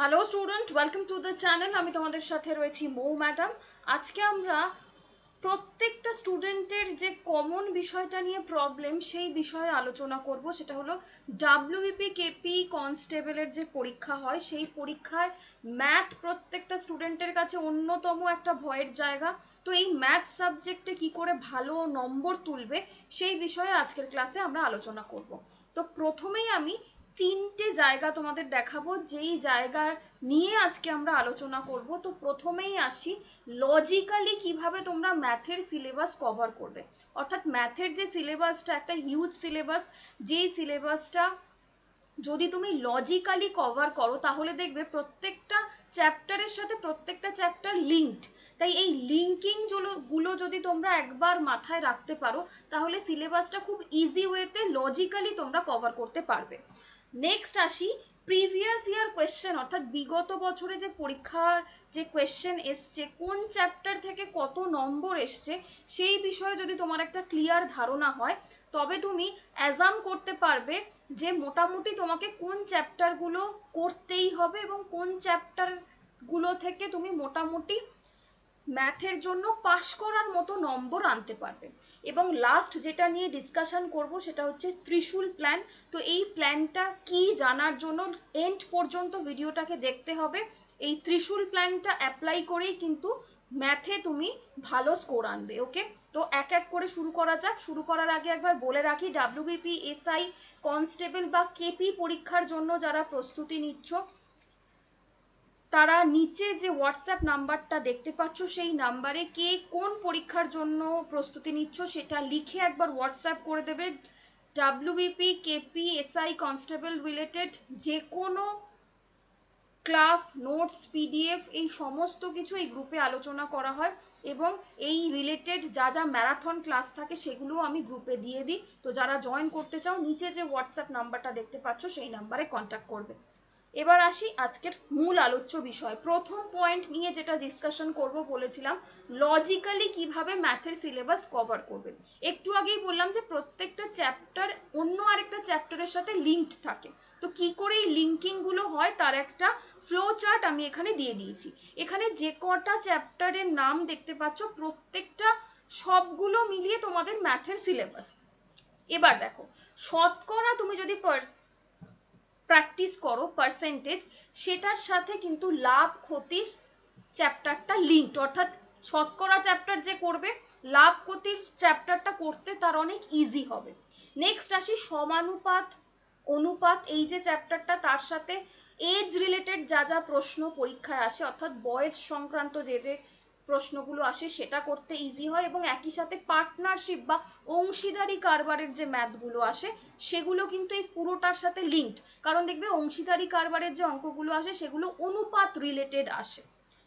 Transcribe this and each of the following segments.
Hello student welcome to the channel আমি তোমাদের সাথে রয়েছি মৌ ম্যাডাম। আজকে আমরা প্রত্যেকটা স্টুডেন্টের যে কমন বিষয়টা নিয়ে প্রবলেম সেই বিষয়ে আলোচনা করব। সেটা হলো ডাব্লিউবিপি কেপি কনস্টেবলের যে পরীক্ষা হয়, সেই পরীক্ষায় ম্যাথ প্রত্যেকটা স্টুডেন্টের কাছে অন্যতম একটা ভয়ের জায়গা। তো এই ম্যাথ সাবজেক্টে কি করে ভালো নম্বর তুলবে, সেই বিষয়ে আজকের ক্লাসে আমরা আলোচনা করব। তো প্রথমেই আমি তিনটে জায়গা তোমাদের দেখাবো, যেই জায়গার নিয়ে আজকে আমরা আলোচনা করব। তো প্রথমেই আসি লজিক্যালি কীভাবে তোমরা ম্যাথের সিলেবাস কভার করবে? অর্থাৎ ম্যাথের যে সিলেবাসটা একটা হিউজ সিলেবাস যেই সিলেবাসটা যদি তুমি লজিক্যালি কভার করো, তাহলে দেখবে প্রত্যেকটা চ্যাপ্টারের সাথে প্রত্যেকটা চ্যাপ্টার লিঙ্কড তাই এই লিঙ্কিংগুলো যদি তোমরা একবার মাথায় রাখতে পারো, তাহলে সিলেবাসটা খুব ইজি ওয়েতে লজিক্যালি তোমরা কভার করতে পারবে। নেক্সট আসি প্রিভিয়াস ইয়ার কোয়েশ্চেন অর্থাৎ বিগত বছরে যে পরীক্ষার যে কোয়েশ্চেন এসছে, কোন চ্যাপ্টার থেকে কত নম্বর এসছে, সেই বিষয়ে যদি তোমার একটা ক্লিয়ার ধারণা হয়, তবে তুমি অ্যাজাম করতে পারবে যে মোটামুটি তোমাকে কোন চ্যাপ্টারগুলো করতেই হবে এবং কোন চ্যাপ্টারগুলো থেকে তুমি মোটামুটি ম্যাথের জন্য পাশ করার মতো নম্বর আনতে পারবে। এবং লাস্ট যেটা নিয়ে ডিসকাশন করব সেটা হচ্ছে ত্রিশূল প্ল্যান তো এই প্ল্যানটা কি জানার জন্য এন্ড পর্যন্ত ভিডিওটাকে দেখতে হবে। এই ত্রিশূল প্ল্যানটা অ্যাপ্লাই করেই কিন্তু ম্যাথে তুমি ভালো স্কোর আনবে ওকে তো এক এক করে শুরু করা যাক। শুরু করার আগে একবার বলে রাখি ডাব্লিউবিপি এসআই কনস্টেবল বা কেপি পরীক্ষার জন্য যারা প্রস্তুতি নিচ্ছ তারা নিচে যে হোয়াটসঅ্যাপ নাম্বারটা দেখতে পাচ্ছ, সেই নাম্বারে কে কোন পরীক্ষার জন্য প্রস্তুতি নিচ্ছ সেটা লিখে একবার হোয়াটসঅ্যাপ করে দেবে। WBP KP SI constable related যে কোনো ক্লাস, নোটস পিডিএফ এই সমস্ত কিছু এই গ্রুপে আলোচনা করা হয় এবং এই রিলেটেড যা যা ম্যারাথন ক্লাস থাকে সেগুলো আমি গ্রুপে দিয়ে দিই। তো যারা জয়েন করতে চাও, নিচে যে হোয়াটসঅ্যাপ নাম্বারটা দেখতে পাচ্ছ, সেই নাম্বারে কন্ট্যাক্ট করবে। এবার আসি আজকের মূল আলোচ্য বিষয়। প্রথম পয়েন্ট নিয়ে যেটা ডিসকাশন করব বলেছিলাম লজিক্যালি কীভাবে ম্যাথের সিলেবাস কভার করবে একটু আগেই বললাম যে প্রত্যেকটা চ্যাপ্টার অন্য আরেকটা চ্যাপ্টারের সাথে লিঙ্কড থাকে। তো কি করে এই লিঙ্কিংগুলো হয় তার একটা ফ্লো চার্ট আমি এখানে দিয়ে দিয়েছি। এখানে যে কটা চ্যাপ্টারের নাম দেখতে পাচ্ছ, প্রত্যেকটা সবগুলো মিলিয়ে তোমাদের ম্যাথের সিলেবাস এবার দেখো, শতকরা তুমি যদি প্র্যাকটিস করো পার্সেন্টেজ সেটার সাথে কিন্তু লাভ ক্ষতির চ্যাপ্টারটা লিঙ্কড অর্থাৎ শতকরা চ্যাপ্টার যে করবে, লাভ ক্ষতির চ্যাপ্টারটা করতে তার অনেক ইজি হবে। নেক্সট আসি সমানুপাত, অনুপাত, এই যে চ্যাপ্টারটা তার সাথে এজ রিলেটেড যা যা প্রশ্ন পরীক্ষায় আসে, অর্থাৎ বয়স সংক্রান্ত যে যে প্রশ্নগুলো আসে, সেটা করতে ইজি হয় এবং একই সাথে পার্টনারশিপ বা অংশীদারি কারবারের যে ম্যাথগুলো আসে, সেগুলো কিন্তু এই পুরোটার সাথে লিঙ্কড কারণ দেখবে অংশীদারি কারবারের যে অঙ্কগুলো আসে, সেগুলো অনুপাত রিলেটেড আসে।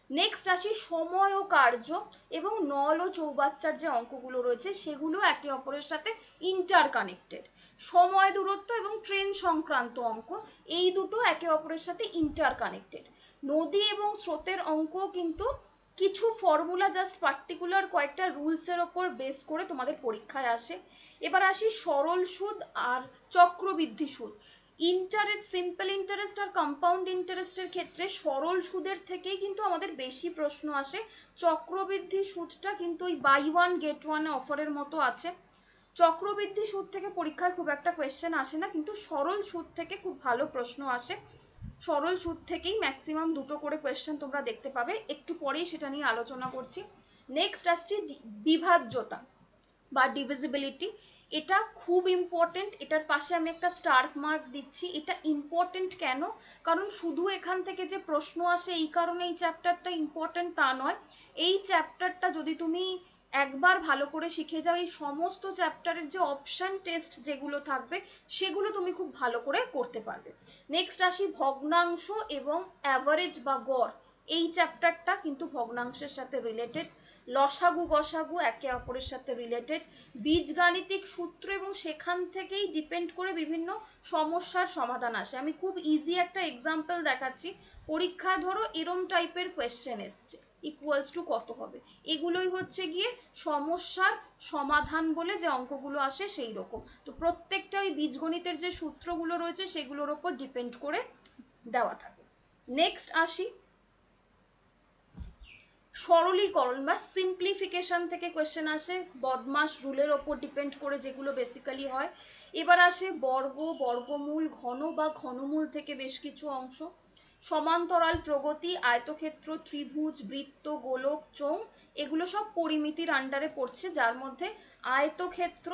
নেক্সট আসি সময় ও কার্য এবং নল ও চৌবাচ্চার যে অঙ্কগুলো রয়েছে, সেগুলো একে অপরের সাথে ইন্টার কানেক্টেড সময় দূরত্ব এবং ট্রেন সংক্রান্ত অঙ্ক, এই দুটো একে অপরের সাথে ইন্টার কানেক্টেড নদী এবং স্রোতের অঙ্ক কিন্তু কিছু ফর্মুলা জাস্ট পার্টিকুলার কয়েকটা রুলসের ওপর বেস করে তোমাদের পরীক্ষায় আসে। এবার আসি সরল সুদ আর চক্রবৃদ্ধি সুদ। ইন্টারেস্ট সিম্পল ইন্টারেস্ট আর কম্পাউন্ড ইন্টারেস্টের ক্ষেত্রে সরল সুদের থেকেই কিন্তু আমাদের বেশি প্রশ্ন আসে। চক্রবৃদ্ধি সুদটা কিন্তু ওই বাই ওয়ান গেট ওয়ানে অফারের মতো আছে। চক্রবৃদ্ধি সুদ থেকে পরীক্ষায় খুব একটা কোয়েশ্চেন আসে না, কিন্তু সরল সুদ থেকে খুব ভালো প্রশ্ন আসে। সরল সুদ থেকেই ম্যাক্সিমাম দুটো করে কোয়েশ্চেন তোমরা দেখতে পাবে। একটু পরেই সেটা নিয়ে আলোচনা করছি। নেক্সট আসছি বিভাজ্যতা বা ডিভিজিবিলিটি এটা খুব ইম্পর্টেন্ট এটার পাশে আমি একটা স্টার মার্ক দিচ্ছি। এটা ইম্পর্টেন্ট কেন? কারণ শুধু এখান থেকে যে প্রশ্ন আসে, এই কারণে এই চ্যাপ্টারটা ইম্পর্টেন্ট তা নয়। এই চ্যাপ্টারটা যদি তুমি একবার ভালো করে শিখে যাও। এই সমস্ত চ্যাপ্টারের যে অপশান টেস্ট যেগুলো থাকবে, সেগুলো তুমি খুব ভালো করে করতে পারবে। নেক্সট আসি ভগ্নাংশ এবং অ্যাভারেজ বা গড়। এই চ্যাপ্টারটা কিন্তু ভগ্নাংশের সাথে রিলেটেড লসাগু গসাগু একে অপরের সাথে রিলেটেড বীজগাণিতিক সূত্র এবং সেখান থেকেই ডিপেন্ড করে বিভিন্ন সমস্যার সমাধান আসে। আমি খুব ইজি একটা এক্সাম্পল দেখাচ্ছি। পরীক্ষা ধরো এরম টাইপের কোয়েশ্চেন এসছে। ইকুয়ালস টু কত হবে? এগুলোই হচ্ছে গিয়ে সমস্যার সমাধান বলে যে অঙ্কগুলো আসে সেই রকম। তো প্রত্যেকটা ওই বীজগণিতের যে সূত্রগুলো রয়েছে সেগুলোর ওপর ডিপেন্ড করে দেওয়া থাকে। নেক্সট আসি। সরলীকরণ বা সিম্পলিফিকেশন থেকে কোয়েশ্চেন আসে। বদমাস রুলের ওপর ডিপেন্ড করে যেগুলো বেসিক্যালি হয়। এবার আসে বর্গ, বর্গমূল, ঘন বা ঘনমূল থেকে বেশ কিছু অংশ। সমান্তরাল প্রগতি, আয়তক্ষেত্র, ত্রিভুজ, বৃত্ত, গোলক চোং এগুলো সব পরিমিতির আন্ডারে পড়ছে, যার মধ্যে আয়তক্ষেত্র,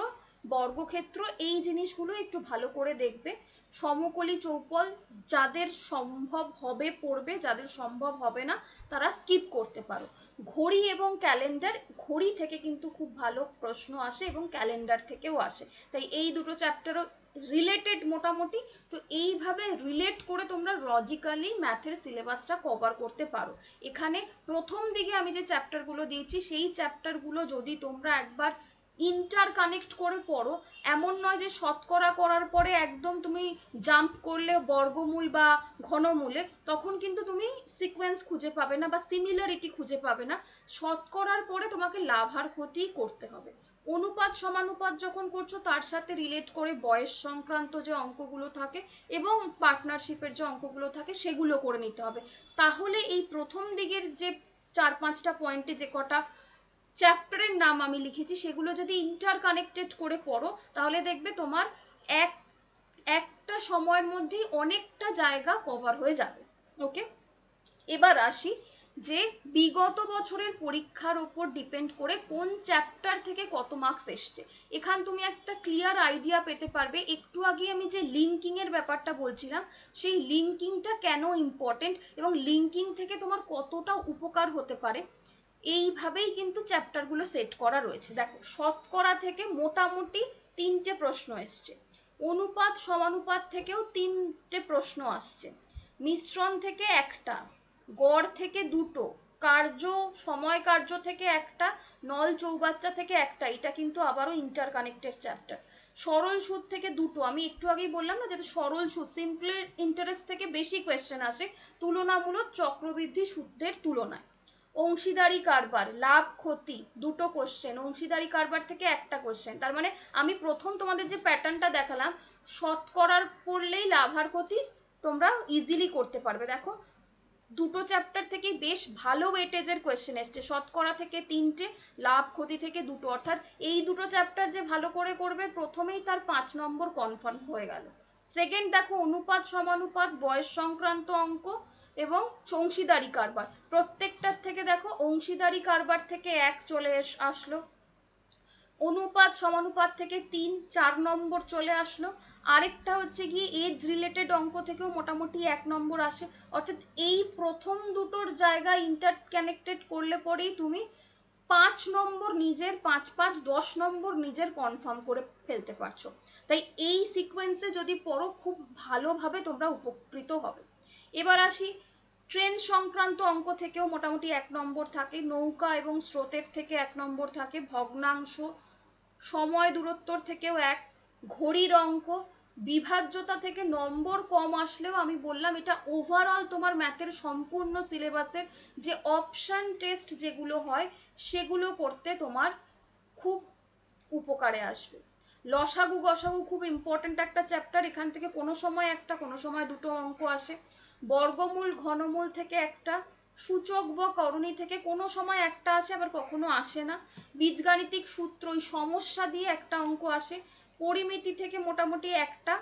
বর্গক্ষেত্র, এই জিনিসগুলো একটু ভালো করে দেখবে। সমকলি চৌপল যাদের সম্ভব হবে পড়বে, যাদের সম্ভব হবে না, তারা স্কিপ করতে পারো। ঘড়ি এবং ক্যালেন্ডার ঘড়ি থেকে কিন্তু খুব ভালো প্রশ্ন আসে এবং ক্যালেন্ডার থেকেও আসে। তাই এই দুটো চ্যাপ্টারও রিলেটেড মোটামুটি, তো এইভাবে রিলেট করে তোমরা লজিক্যালি ম্যাথের সিলেবাসটা কভার করতে পারো। এখানে প্রথম দিকে আমি যে চ্যাপ্টারগুলো দিয়েছি, সেই চ্যাপ্টারগুলো যদি তোমরা একবার ইন্টার কানেক্ট করে পড়ো, এমন নয় যে শতকরা করার পরে একদম তুমি জাম্প করলে বর্গমূল বা ঘনমূলে, তখন কিন্তু তুমি সিকোয়েন্স খুঁজে পাবে না বা সিমিলারিটি খুঁজে পাবে না। শতকরার পরে তোমাকে লাভ আর ক্ষতি করতে হবে। অনুপাত সমানুপাত যখন করছ, তার সাথে রিলেট করে বয়স সংক্রান্ত যে অঙ্কগুলো থাকে এবং পার্টনারশিপের যে অঙ্কগুলো থাকে, সেগুলো করে নিতে হবে। তাহলে এই প্রথম দিকের যে চার পাঁচটা পয়েন্টে যে কটা চ্যাপ্টারের নাম আমি লিখেছি, সেগুলো যদি ইন্টার কানেক্টেড করে পড়ো, তাহলে দেখবে তোমার এক, একটা সময়ের মধ্যেই অনেকটা জায়গা কভার হয়ে যাবে। ওকে এবার আসি যে বিগত বছরের পরীক্ষার ওপর ডিপেন্ড করে কোন চ্যাপ্টার থেকে কত মার্কস এসছে। এখান তুমি একটা ক্লিয়ার আইডিয়া পেতে পারবে। একটু আগে আমি যে লিঙ্কিং এর ব্যাপারটা বলছিলাম, সেই লিঙ্কিংটা কেন ইম্পর্টেন্ট এবং লিঙ্কিং থেকে তোমার কতটা উপকার হতে পারে, এইভাবেই কিন্তু চ্যাপ্টারগুলো সেট করা রয়েছে। দেখো, শতকরা থেকে মোটামুটি তিনটে প্রশ্ন এসছে। অনুপাত, সমানুপাত থেকেও তিনটে প্রশ্ন আসছে। মিশ্রণ থেকে একটা গড় থেকে দুটো, কার্য, সময় কার্য থেকে একটা, নল চৌবাচ্চা থেকে একটা, এটা কিন্তু আবারও ইন্টার কানেক্টেড চ্যাপ্টার সরল সুদ থেকে দুটো, আমি একটু আগেই বললাম না যেহেতু সরল সুদ সিম্পল ইন্টারেস্ট থেকে বেশি কোয়েশ্চেন আসে, তুলনামূলক চক্রবৃদ্ধি সুদের তুলনায়। অংশীদারি কারবার, লাভ, ক্ষতি, দুটো কোশ্চেন অংশীদারি কারবার থেকে একটা কোশ্চেন তার মানে আমি প্রথম তোমাদের যে প্যাটার্নটা দেখালাম, শতকরার পড়লেই লাভ আর ক্ষতি তোমরা ইজিলি করতে পারবে, দেখো। দুটো চ্যাপ্টার থেকেই বেশ ভালো ওয়েটেজের কোয়েশ্চেন এসছে। শতকরা থেকে তিনটে, লাভ ক্ষতি থেকে দুটো। অর্থাৎ এই দুটো চ্যাপ্টার যে ভালো করে করবে, প্রথমেই তার পাঁচ নম্বর কনফার্ম হয়ে গেল। সেকেন্ড দেখো, অনুপাত সমানুপাত, বয়স সংক্রান্ত অঙ্ক এবং অংশীদারি কারবার। প্রত্যেকটার থেকে দেখো, অংশীদারি কারবার থেকে এক চলে আসলো। অনুপাত সমানুপাত থেকে তিন, চার নম্বর চলে আসলো। আরেকটা হচ্ছে গিয়ে এজ রিলেটেড অঙ্ক থেকেও মোটামুটি এক নম্বর আসে। অর্থাৎ এই প্রথম দুটোর জায়গায় ইন্টার কানেক্টেড করলে পরেই তুমি পাঁচ নম্বর নিজের, পাঁচ পাঁচ দশ নম্বর নিজের কনফার্ম করে ফেলতে পারছ। তাই এই সিকোয়েন্সে যদি পড়ো, খুব ভালোভাবে তোমরা উপকৃত হবে। এবার আসি ট্রেন সংক্রান্ত অঙ্ক থেকেও মোটামুটি এক নম্বর থাকে, নৌকা এবং স্রোতের থেকে এক নম্বর থাকে, ভগ্নাংশ, সময় দূরত্বর থেকেও এক ঘড়ির অঙ্ক, বিভাজ্যতা থেকে নম্বর কম আসলেও আমি বললাম এটা ওভারঅল তোমার ম্যাথের সম্পূর্ণ সিলেবাসের যে অপশান টেস্ট যেগুলো হয়, সেগুলো করতে তোমার খুব উপকারে আসবে। লসাগু গসাগু খুব ইম্পর্ট্যান্ট একটা চ্যাপ্টার এখান থেকে কোনো সময় একটা, কোনো সময় দুটো অঙ্ক আসে। বর্গমূল, ঘনমূল থেকে একটা, সূচক বা করণী থেকে কোনো সময় একটা আসে, আবার কখনো আসে না। বীজগাণিতিক সূত্র ওই সমস্যা দিয়ে একটা অঙ্ক আসে। পরিমিতি থেকে মোটামুটি একটা,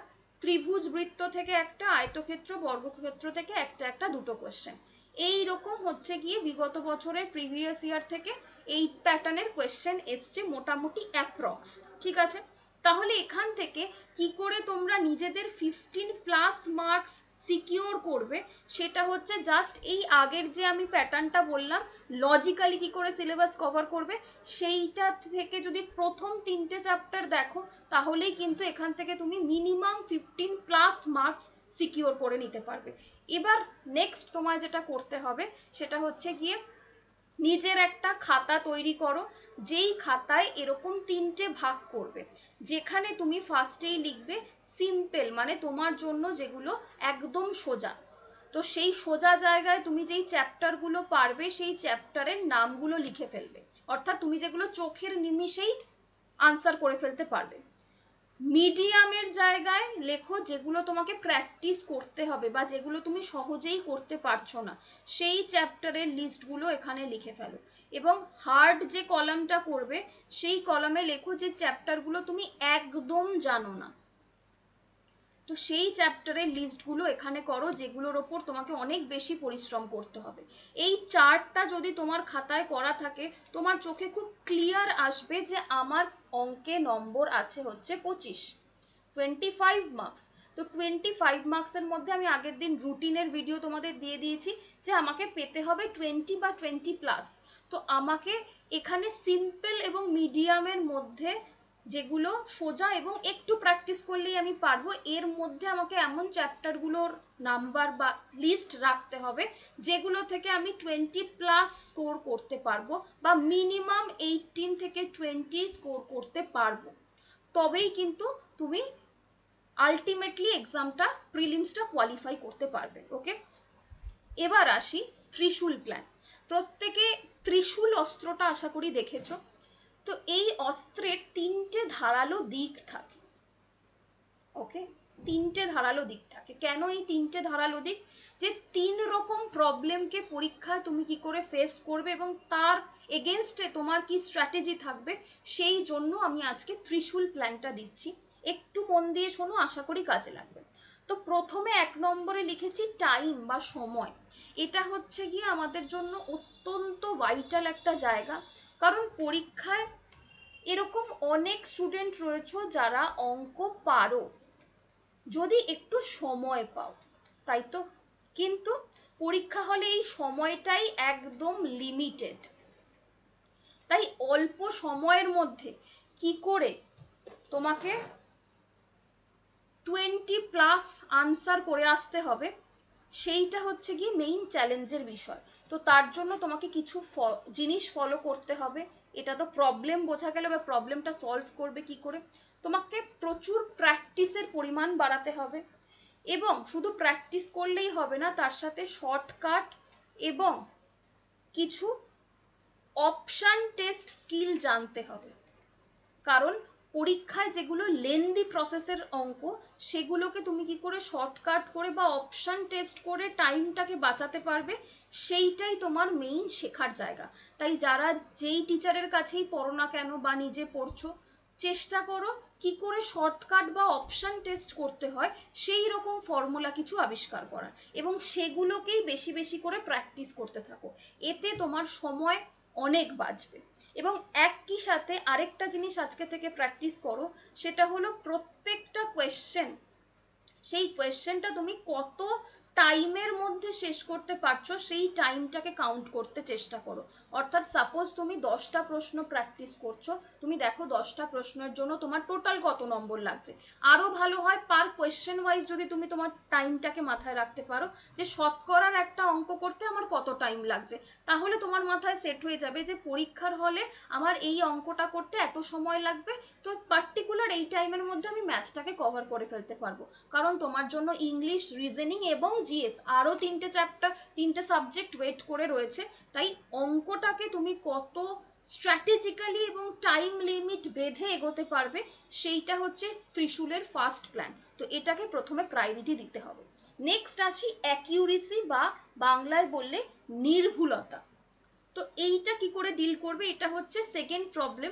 ত্রিভুজ বৃত্ত থেকে একটা, আয়তক্ষেত্র, বর্গক্ষেত্র থেকে একটা একটা দুটো কোয়েশ্চেন এই রকম হচ্ছে গিয়ে বিগত বছরের প্রিভিয়াস ইয়ার থেকে এই প্যাটার্নের কোয়েশ্চেন এসছে মোটামুটি অ্যাপ্রক্স ঠিক আছে? তাহলে এখান থেকে কি করে তোমরা নিজেদের ফিফটিন প্লাস মার্কস সিকিওর করবে? সেটা হচ্ছে জাস্ট এই আগের যে আমি প্যাটার্নটা বললাম লজিক্যালি কি করে সিলেবাস কভার করবে? সেইটা থেকে যদি প্রথম তিনটে চ্যাপ্টার দেখো, তাহলেই কিন্তু এখান থেকে তুমি minimum fifteen plus marks secure করে নিতে পারবে। এবার নেক্সট তোমায় যেটা করতে হবে, সেটা হচ্ছে গিয়ে নিজের একটা খাতা তৈরি করো। যেই খাতায় এরকম তিনটে ভাগ করবে। যেখানে তুমি ফার্স্টেই লিখবে সিম্পল মানে তোমার জন্য যেগুলো একদম সোজা। তো সেই সোজা জায়গায় তুমি যেই চ্যাপ্টারগুলো পারবে, সেই চ্যাপ্টারের নামগুলো লিখে ফেলবে। অর্থাৎ তুমি যেগুলো চোখের নিমিষেই আনসার করে ফেলতে পারবে। মিডিয়ামের জায়গায় লেখো যেগুলো তোমাকে প্র্যাকটিস করতে হবে বা যেগুলো তুমি সহজেই করতে পারছ না। সেই চ্যাপ্টারের লিস্টগুলো এখানে লিখে ফেলো। এবং হার্ড যে কলামটা করবে, সেই কলামে লেখো যে চ্যাপ্টারগুলো তুমি একদম জানো না। তো সেই চ্যাপ্টারের লিস্টগুলো এখানে করো যেগুলোর ওপর তোমাকে অনেক বেশি পরিশ্রম করতে হবে। এই চার্টটা যদি তোমার খাতায় করা থাকে, তোমার চোখে খুব ক্লিয়ার আসবে যে আমার অঙ্কে নম্বর আছে হচ্ছে পঁচিশ। টোয়েন্টি ফাইভ মার্কস তো টোয়েন্টি ফাইভ মার্কসের মধ্যে আমি আগের দিন রুটিনের ভিডিও তোমাদের দিয়ে দিয়েছি যে আমাকে পেতে হবে টোয়েন্টি বা টোয়েন্টি প্লাস তো আমাকে এখানে সিম্পল এবং মিডিয়ামের মধ্যে যেগুলো সোজা এবং একটু প্র্যাকটিস করলেই আমি পারব, এর মধ্যে আমাকে এমন চ্যাপ্টারগুলোর নাম্বার বা লিস্ট রাখতে হবে, যেগুলো থেকে আমি টোয়েন্টি প্লাস স্কোর করতে পারব বা মিনিমাম এইটিন থেকে টোয়েন্টি স্কোর করতে পারব। তবেই কিন্তু তুমি আলটিমেটলি এক্সামটা প্রিলিমসটা কোয়ালিফাই করতে পারবে ওকে এবার আসি ত্রিশূল প্ল্যান প্রত্যেকে ত্রিশূল অস্ত্রটা আশা করি দেখেছ। তো এই অস্ত্রের তিনটে ধারালো দিক থাকে। ওকে তিনটে ধারালো দিক থাকে। কেন এই তিনটে ধারালো দিক? যে তিন রকম প্রবলেমকে পরীক্ষায় তুমি কি করে ফেস করবে এবং তার এগেনস্টে তোমার কি স্ট্র্যাটেজি থাকবে, সেই জন্য আমি আজকে ত্রিশূল প্ল্যানটা দিচ্ছি। একটু মন দিয়ে শোনো, আশা করি কাজে লাগবে। তো প্রথমে এক নম্বরে লিখেছি টাইম বা সময়। এটা হচ্ছে গিয়ে আমাদের জন্য অত্যন্ত ভাইটাল একটা জায়গা। কারণ পরীক্ষায় এরকম অনেক স্টুডেন্ট রয়েছে যারা অঙ্ক পারো। যদি একটু সময় পাও, তাই তো? কিন্তু পরীক্ষা হলে এই সময়টাই একদম লিমিটেড তাই অল্প সময়ের মধ্যে কি করে তোমাকে টোয়েন্টি প্লাস আনসার করে আসতে হবে, সেইটা হচ্ছে কি মেইন চ্যালেঞ্জের বিষয়। তো তার জন্য তোমাকে কিছু জিনিস ফলো করতে হবে। এটা তো প্রবলেম বোঝা গেল বা প্রবলেমটা সলভ করবে কি করে? তোমাকে প্রচুর প্র্যাকটিসের পরিমাণ বাড়াতে হবে এবং শুধু প্র্যাকটিস করলেই হবে না, তার সাথে শর্টকাট এবং কিছু অপশান টেস্ট স্কিল জানতে হবে। কারণ পরীক্ষায় যেগুলো লেন্দি প্রসেসের অঙ্ক, সেগুলোকে তুমি কি করে শর্টকাট করে বা অপশান টেস্ট করে টাইমটাকে বাঁচাতে পারবে, সেইটাই তোমার মেইন শেখার জায়গা। তাই যারা যেই টিচারের কাছেই পড়ো না কেন বা নিজে পড়ছো, চেষ্টা করো কি করে শর্টকাট বা অপশান টেস্ট করতে হয়, সেই রকম ফর্মুলা কিছু আবিষ্কার করার। এবং সেগুলোকেই বেশি বেশি করে প্র্যাকটিস করতে থাকো। এতে তোমার সময় অনেক বাঁচবে এবং একই সাথে আরেকটা জিনিস আজকে থেকে প্র্যাকটিস করো, সেটা হলো প্রত্যেকটা কোয়েশ্চেন সেই কোয়েশ্চেনটা তুমি কত টাইমের মধ্যে শেষ করতে পারছ, সেই টাইমটাকে কাউন্ট করতে চেষ্টা করো। অর্থাৎ সাপোজ তুমি দশটা প্রশ্ন প্র্যাকটিস করছ, তুমি দেখো দশটা প্রশ্নের জন্য তোমার টোটাল কত নম্বর লাগছে। আরও ভালো হয় পার কোয়েশ্চেন ওয়াইজ যদি তুমি তোমার টাইমটাকে মাথায় রাখতে পারো, যে শতকরার একটা অঙ্ক করতে আমার কত টাইম লাগছে। তাহলে তোমার মাথায় সেট হয়ে যাবে যে পরীক্ষার হলে আমার এই অঙ্কটা করতে এত সময় লাগবে, তো পার্টিকুলার এই টাইমের মধ্যে আমি ম্যাথটাকে কভার করে ফেলতে পারব। কারণ তোমার জন্য ইংলিশ রিজনিং এবং জিএস, আরও তিনটে চ্যাপ্টার তিনটে সাবজেক্ট ওয়েট করে রয়েছে। তাই অঙ্কটাকে তুমি কত স্ট্র্যাটেজিক্যালি এবং টাইম লিমিট বেঁধে এগোতে পারবে, সেইটা হচ্ছে ত্রিশূলের ফার্স্ট প্ল্যান তো এটাকে প্রথমে প্রায়োরিটি দিতে হবে। নেক্সট আসি অ্যাকিউরেসি বা বাংলায় বললে নির্ভুলতা। তো এইটা কি করে ডিল করবে? এটা হচ্ছে সেকেন্ড প্রবলেম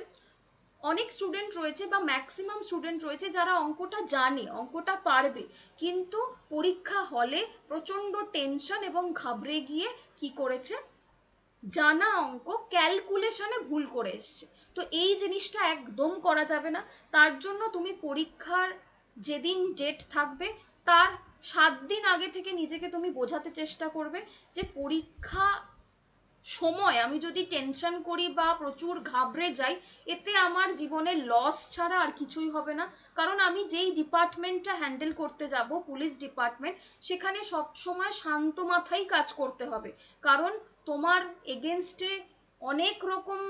অনেক স্টুডেন্ট রয়েছে বা ম্যাক্সিমাম স্টুডেন্ট রয়েছে যারা অঙ্কটা জানে, অঙ্কটা পারবে। কিন্তু পরীক্ষা হলে প্রচণ্ড টেনশন এবং ঘাবড়ে গিয়ে কি করেছে? জানা অঙ্ক ক্যালকুলেশনে ভুল করে এসছে। তো এই জিনিসটা একদম করা যাবে না। তার জন্য তুমি পরীক্ষার যেদিন ডেট থাকবে, তার সাত দিন আগে থেকে নিজেকে তুমি বোঝাতে চেষ্টা করবে যে পরীক্ষা সময়, আমি যদি টেনশন করি বা প্রচুর ঘাবড়ে যাই, এতে আমার জীবনে লস ছাড়া আর কিছুই হবে না। কারণ আমি যেই ডিপার্টমেন্টটা হ্যান্ডেল করতে যাব পুলিশ ডিপার্টমেন্ট সেখানে সব সময় শান্ত মাথায় কাজ করতে হবে। কারণ তোমার এগেনস্টে অনেক রকম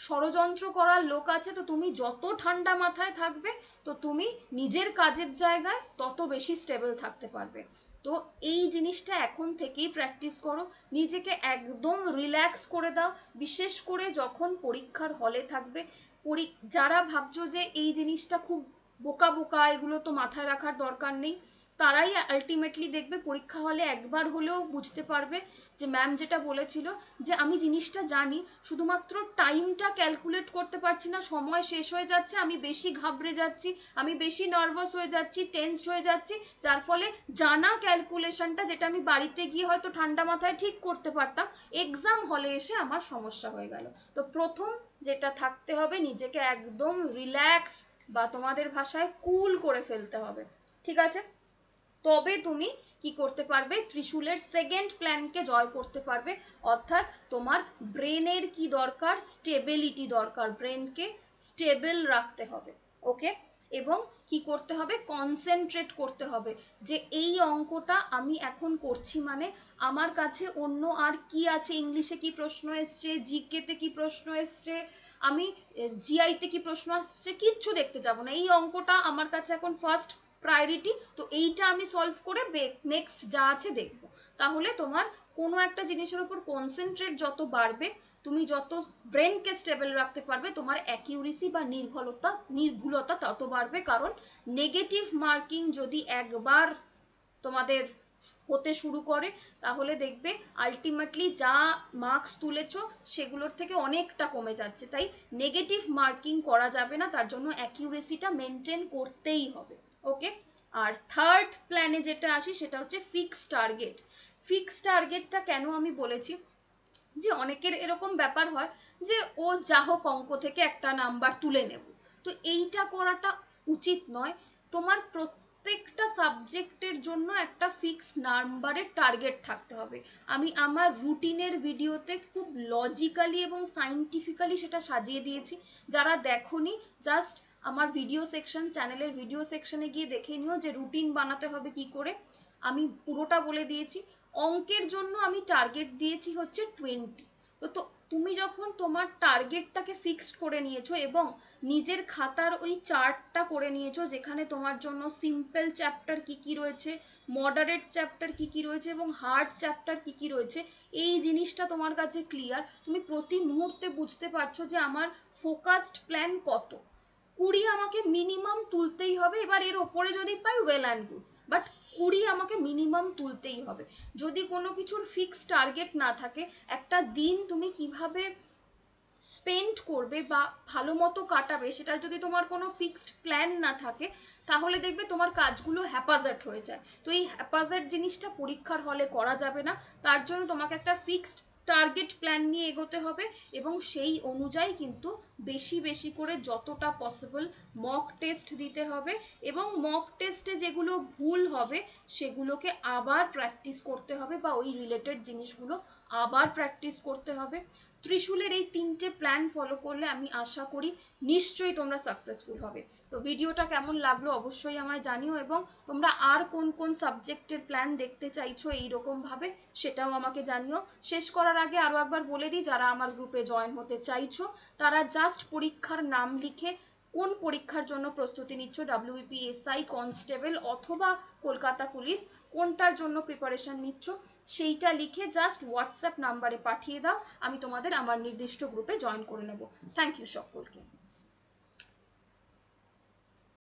ষড়যন্ত্র করার লোক আছে, তো তুমি যত ঠান্ডা মাথায় থাকবে, তো তুমি নিজের কাজের জায়গায় তত বেশি স্টেবল থাকতে পারবে। তো এই জিনিসটা এখন থেকেই প্র্যাকটিস করো। নিজেকে একদম রিল্যাক্স করে দাও। বিশেষ করে যখন পরীক্ষার হলে থাকবে, পরি, যারা ভাবছ যে এই জিনিসটা খুব বোকা বোকা, এগুলো তো মাথায় রাখার দরকার নেই। তারাই আলটিমেটলি দেখবে, পরীক্ষা হলে একবার হলেও বুঝতে পারবে যে ম্যাম যেটা বলেছিল যে আমি জিনিসটা জানি, শুধুমাত্র টাইমটা ক্যালকুলেট করতে পারছি না, সময় শেষ হয়ে যাচ্ছে, আমি বেশি ঘাবড়ে যাচ্ছি, আমি বেশি নার্ভাস হয়ে যাচ্ছি টেন্সড হয়ে যাচ্ছি, যার ফলে জানা ক্যালকুলেশনটা যেটা আমি বাড়িতে গিয়ে হয়তো ঠান্ডা মাথায় ঠিক করতে পারতাম এক্সাম হলে এসে আমার সমস্যা হয়ে গেল। তো প্রথম যেটা থাকতে হবে, নিজেকে একদম রিল্যাক্স বা তোমাদের ভাষায় কুল করে ফেলতে হবে। ঠিক আছে? তবে তুমি কি করতে পারবে? ত্রিশূলের সেকেন্ড প্ল্যানকে জয় করতে পারবে। অর্থাৎ তোমার ব্রেনের কি দরকার? স্টেবিলিটি দরকার ব্রেনকে স্টেবল রাখতে হবে ওকে এবং কি করতে হবে? কনসেন্ট্রেট করতে হবে যে এই অঙ্কটা আমি এখন করছি মানে আমার কাছে অন্য আর কি আছে? ইংলিশে কি প্রশ্ন এসছে? জিকেতে কি প্রশ্ন এসছে? আমি জিআইতে কি প্রশ্ন আসছে? কিচ্ছু দেখতে যাব না। এই অঙ্কটা আমার কাছে এখন ফার্স্ট প্রায়োরিটি তো এইটা আমি সলভ করে নেক্সট যা আছে দেখব। তাহলে তোমার কোনো একটা জিনিসের উপর কনসেন্ট্রেট যত বাড়বে, তুমি যত ব্রেনকে স্টেবল রাখতে পারবে, তোমার অ্যাকিউরেসি বা নির্ভলতা, নির্ভুলতা তত বাড়বে। কারণ নেগেটিভ মার্কিং যদি একবার তোমাদের হতে শুরু করে, তাহলে দেখবে আলটিমেটলি যা মার্কস তুলেছ, সেগুলোর থেকে অনেকটা কমে যাচ্ছে। তাই নেগেটিভ মার্কিং করা যাবে না, তার জন্য অ্যাকিউরেসিটা মেনটেন করতেই হবে। ওকে? আর থার্ড প্ল্যানে যেটা আসি সেটা হচ্ছে ফিক্সড টার্গেট ফিক্সড টার্গেটটা কেন আমি বলেছি? যে অনেকের এরকম ব্যাপার হয় যে ও যা হোক অঙ্ক থেকে একটা নাম্বার তুলে নেব। তো এইটা করাটা উচিত নয়। তোমার প্রত্যেকটা সাবজেক্টের জন্য একটা ফিক্সড নাম্বারের টার্গেট থাকতে হবে। আমি আমার রুটিনের ভিডিওতে খুব লজিক্যালি এবং সাইন্টিফিক্যালি সেটা সাজিয়ে দিয়েছি। যারা দেখনি জাস্ট আমার ভিডিও সেকশন চ্যানেলের ভিডিও সেকশনে গিয়ে দেখে নিও যে রুটিন বানাতে হবে কি করে। আমি পুরোটা বলে দিয়েছি। অঙ্কের জন্য আমি টার্গেট দিয়েছি হচ্ছে টোয়েন্টি তো তো তুমি যখন তোমার টার্গেটটাকে ফিক্সড করে নিয়েছো এবং নিজের খাতার ওই চার্টটা করে নিয়েছো যেখানে তোমার জন্য সিম্পল চ্যাপ্টার কি কি রয়েছে মডারেট চ্যাপ্টার কি কি রয়েছে এবং হার্ড চ্যাপ্টার কি কি রয়েছে, এই জিনিসটা তোমার কাছে ক্লিয়ার তুমি প্রতি মুহূর্তে বুঝতে পারছ যে আমার ফোকাসড প্ল্যান কত। কুড়ি আমাকে মিনিমাম তুলতেই হবে। এবার এর ওপরে যদি পাই ওয়েল অ্যান্ড গুড বাট কুড়ি আমাকে মিনিমাম তুলতেই হবে। যদি কোনো কিছুর ফিক্স টার্গেট না থাকে, একটা দিন তুমি কীভাবে স্পেন্ড করবে বা ভালো মতো কাটাবে, সেটার যদি তোমার কোনো ফিক্সড প্ল্যান না থাকে, তাহলে দেখবে তোমার কাজগুলো হ্যাপাজার্ট হয়ে যায়। তো এই হ্যাপাজার্ট জিনিসটা পরীক্ষার হলে করা যাবে না। তার জন্য তোমাকে একটা ফিক্সড টার্গেট প্ল্যান নিয়ে এগোতে হবে এবং সেই অনুযায়ী কিন্তু বেশি বেশি করে যতটা পসিবল মক টেস্ট দিতে হবে এবং মক টেস্টে যেগুলো ভুল হবে সেগুলোকে আবার প্র্যাকটিস করতে হবে বা ওই রিলেটেড জিনিসগুলো আবার প্র্যাকটিস করতে হবে। ত্রিশূলের এই তিনটে প্ল্যান ফলো করলে আমি আশা করি নিশ্চয়ই তোমরা সাকসেসফুল হবে। তো ভিডিওটা কেমন লাগল অবশ্যই আমায় জানিও এবং তোমরা আর কোন কোন সাবজেক্টের প্ল্যান দেখতে চাইছো এইরকমভাবে সেটাও আমাকে জানিও। শেষ করার আগে আরও একবার বলে দিই, যারা আমার গ্রুপে জয়েন হতে চাইছো, তারা জাস্ট পরীক্ষার নাম লিখে কোন পরীক্ষার জন্য প্রস্তুতি নিচ্ছ? ডাব্লিউপিএসআই কনস্টেবল অথবা কলকাতা পুলিশ, কোনটার জন্য প্রিপারেশন নিচ্ছ? সেইটা লিখে জাস্ট হোয়াটসঅ্যাপ নাম্বারে পাঠিয়ে দাও। আমি তোমাদের আমার নির্দিষ্ট গ্রুপে জয়েন করে নেব। থ্যাংক ইউ সকলকে।